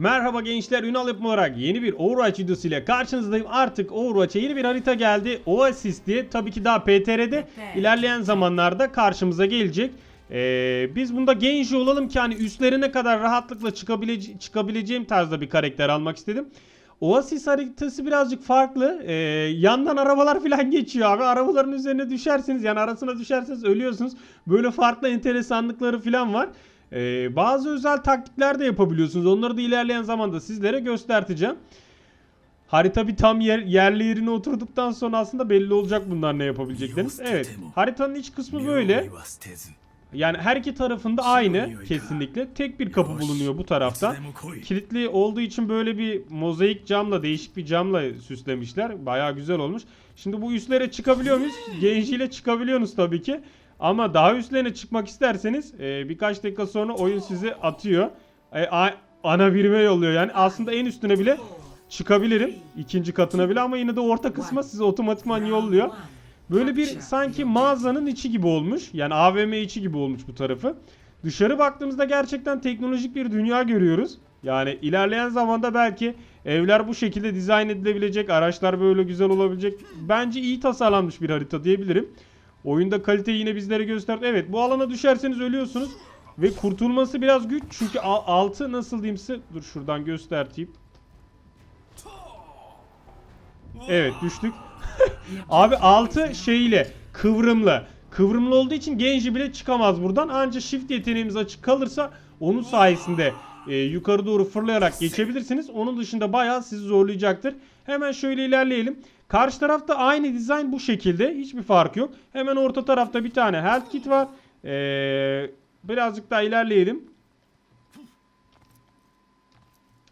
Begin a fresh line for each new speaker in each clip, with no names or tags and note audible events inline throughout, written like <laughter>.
Merhaba gençler Ünal yapım olarak yeni bir Overwatch videosu ile karşınızdayım. Artık Overwatch'a yeni bir harita geldi. Oasis diye tabii ki daha PTR'de ilerleyen zamanlarda karşımıza gelecek. Ee, biz bunda Genji olalım ki hani üstlerine kadar rahatlıkla çıkabilece- çıkabileceğim tarzda bir karakter almak istedim. Oasis haritası birazcık farklı. Ee, yandan arabalar <laughs> falan geçiyor abi. Arabaların üzerine düşerseniz yani arasına düşerseniz ölüyorsunuz. Böyle farklı enteresanlıkları falan var. Ee, bazı özel taktikler de yapabiliyorsunuz. Onları da ilerleyen zamanda sizlere göstereceğim. Harita bir tam yer, yerli yerine oturduktan sonra aslında belli olacak bunlar ne yapabilecekleriniz. Evet. Haritanın iç kısmı böyle. Yani her iki tarafında aynı kesinlikle. Tek bir kapı bulunuyor bu tarafta. Kilitli olduğu için böyle bir mozaik camla değişik bir camla süslemişler. Bayağı güzel olmuş. Şimdi bu üstlere çıkabiliyor muyuz? Genji ile çıkabiliyorsunuz tabii ki. Ama daha üstlerine çıkmak isterseniz e, birkaç dakika sonra oyun sizi atıyor. E, a- ana birime yolluyor yani. Aslında en üstüne bile çıkabilirim. ikinci katına bile ama yine de orta kısma sizi otomatikman yolluyor. Böyle bir sanki mağazanın içi gibi olmuş. Yani AVM içi gibi olmuş bu tarafı. Dışarı baktığımızda gerçekten teknolojik bir dünya görüyoruz. Yani ilerleyen zamanda belki evler bu şekilde dizayn edilebilecek, araçlar böyle güzel olabilecek. Bence iyi tasarlanmış bir harita diyebilirim. Oyunda kaliteyi yine bizlere gösterdi. Evet bu alana düşerseniz ölüyorsunuz. Ve kurtulması biraz güç. Çünkü altı nasıl diyeyim size. Dur şuradan göstereyim. Evet düştük. <laughs> Abi altı şeyle kıvrımlı. Kıvrımlı olduğu için Genji bile çıkamaz buradan. Ancak shift yeteneğimiz açık kalırsa onun sayesinde e, yukarı doğru fırlayarak geçebilirsiniz. Onun dışında bayağı sizi zorlayacaktır. Hemen şöyle ilerleyelim. Karşı tarafta aynı dizayn bu şekilde. Hiçbir fark yok. Hemen orta tarafta bir tane health kit var. Ee, birazcık daha ilerleyelim.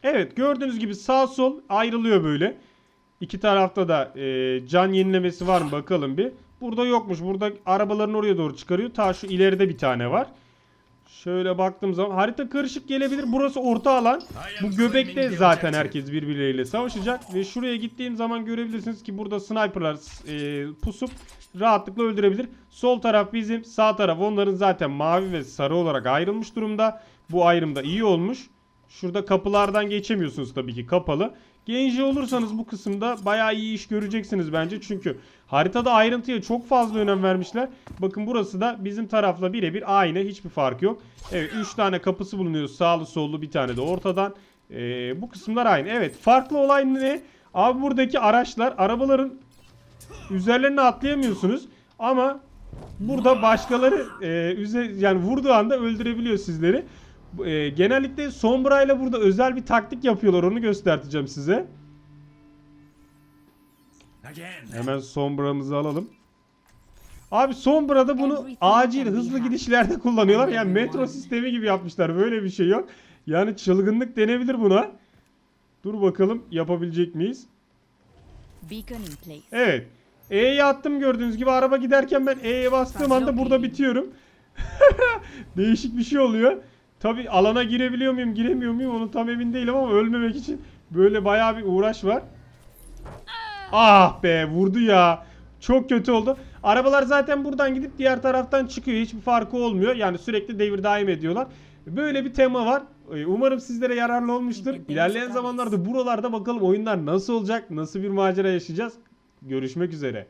Evet gördüğünüz gibi sağ sol ayrılıyor böyle. İki tarafta da e, can yenilemesi var mı bakalım bir. Burada yokmuş. Burada arabaların oraya doğru çıkarıyor. Ta şu ileride bir tane var. Şöyle baktığım zaman harita karışık gelebilir. Burası orta alan. Bu göbekte zaten herkes birbirleriyle savaşacak. Ve şuraya gittiğim zaman görebilirsiniz ki burada sniperlar e, pusup rahatlıkla öldürebilir. Sol taraf bizim, sağ taraf onların zaten mavi ve sarı olarak ayrılmış durumda. Bu ayrım da iyi olmuş. Şurada kapılardan geçemiyorsunuz tabii ki kapalı. Genji olursanız bu kısımda bayağı iyi iş göreceksiniz bence. Çünkü haritada ayrıntıya çok fazla önem vermişler. Bakın burası da bizim tarafla birebir aynı. Hiçbir fark yok. Evet 3 tane kapısı bulunuyor. Sağlı sollu bir tane de ortadan. Ee, bu kısımlar aynı. Evet farklı olay ne? Abi buradaki araçlar arabaların üzerlerine atlayamıyorsunuz. Ama burada başkaları e, yani vurduğu anda öldürebiliyor sizleri. E, genellikle Sombra ile burada özel bir taktik yapıyorlar. Onu göstereceğim size. Hemen Sombra'mızı alalım. Abi Sombra'da bunu acil hızlı gidişlerde kullanıyorlar. Yani metro sistemi gibi yapmışlar. Böyle bir şey yok. Yani çılgınlık denebilir buna. Dur bakalım yapabilecek miyiz? Evet. E'ye attım gördüğünüz gibi araba giderken ben E'ye bastığım anda burada bitiyorum. <laughs> Değişik bir şey oluyor. Tabi alana girebiliyor muyum giremiyor muyum onu tam emin değilim ama ölmemek için böyle bayağı bir uğraş var. Ah be vurdu ya. Çok kötü oldu. Arabalar zaten buradan gidip diğer taraftan çıkıyor. Hiçbir farkı olmuyor. Yani sürekli devir daim ediyorlar. Böyle bir tema var. Ee, Umarım sizlere yararlı olmuştur. İlerleyen zamanlarda buralarda bakalım oyunlar nasıl olacak? Nasıl bir macera yaşayacağız? Görüşmek üzere.